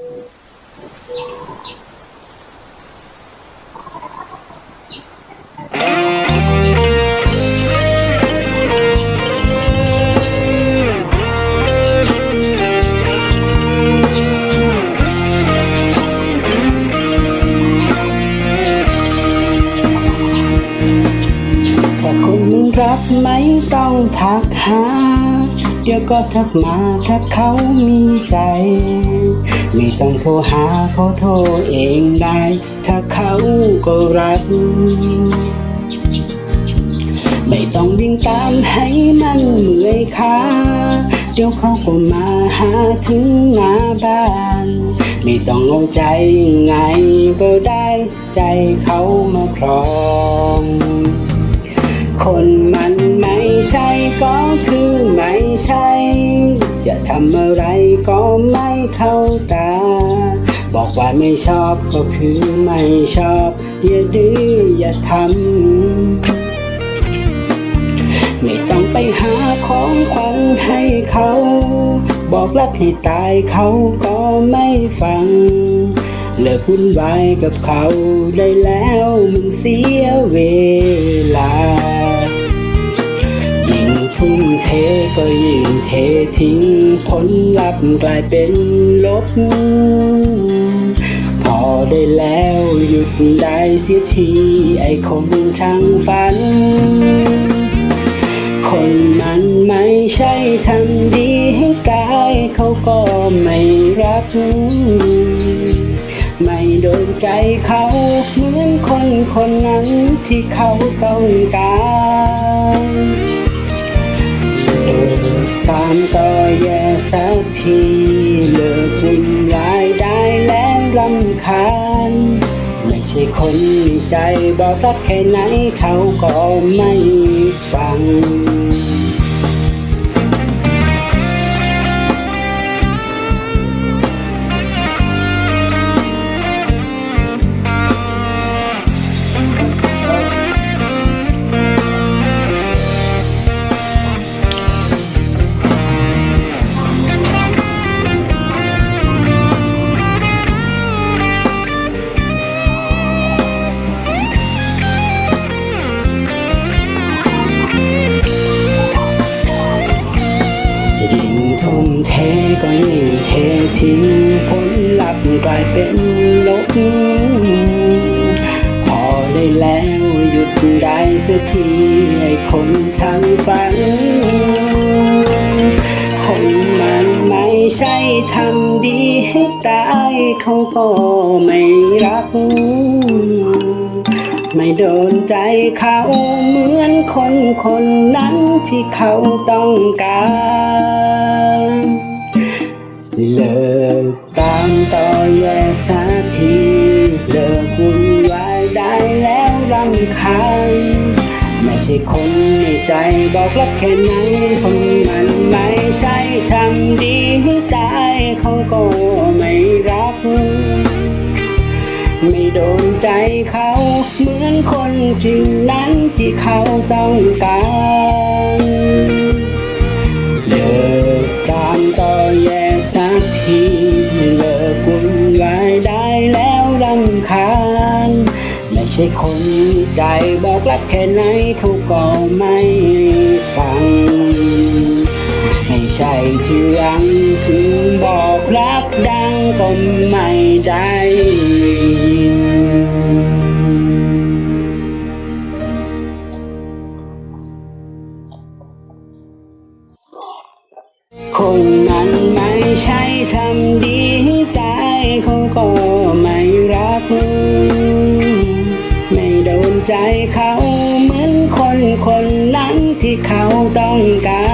ถ้าคนมันรักไหมต้องทักหา เดี๋ยวก็ทักมาถ้าเขามีใจ ไม่ต้องโทรหาเขาโทรเองได้ ถ้าเขาก็รัก ไม่ต้องวิ่งตามให้มันเมื่อยขาเดี๋ยวเขาก็มาหาถึงหน้าบ้าน ไม่ต้องเอาใจไงก็ได้ใจเขามาครอง ใช่ก็คือไม่ใช่ จะทำอะไรก็ไม่เข้าตา บอกว่าไม่ชอบก็คือไม่ชอบ อย่าดื้ออย่าทำ ไม่ต้องไปหาของขวัญให้เขา บอกรักให้ตายเขาก็ไม่ฟังเลิกวุ่นวายกับเขาได้แล้วมันเสียเวลา ทุ่มเทก็ยิ่งเททิ้ง ผลลัพธ์กลายเป็นลบ พอได้แล้วหยุดได้เสียที ไอ้คนช่างฝัน คนมันไม่ใช่ทำดีให้กายเขาก็ไม่รัก ไม่โดนใจเขาเหมือนคนคนนั้นที่เขาต้องการ สักทีเลิกวุ่นวายได้แล้วรำคาญ ไม่ใช่คนมีใจบอกรักแค่ไหนเขาก็ไม่ฟัง ทุ่มเทก็ยิ่งเททิ้งผลลัพธ์กลายเป็นลบพอได้แล้วหยุดได้สียทีไอ้คนทางฝัน คนมันไม่ใช่ทำดีให้ตายเขาก็ไม่รักไม่โดนใจเขาเหมือนคนคนนั้นที่เขาต้องการ เลิกตามต่อแย่สักทีเลิกวุ่นวายได้แล้วรำคาญไม่ใช่คนในใจบอกรักแค่ไหนคนมันไม่ใช่ทำดีให้ตายเขาก็ไม่รัก ไม่โดนใจเขา เหมือนคนที่นั้นที่เขาต้องการ ไม่ใช่คนใจบอกรักแค่ไหนเขาก็ไม่ฟัง ไม่ใช่ที่รังถึงบอกรักดังก็ไม่ได้ยินคนมันไม่ใช่ทำดีให้ตายเขาก็ ที่เขาต้องการ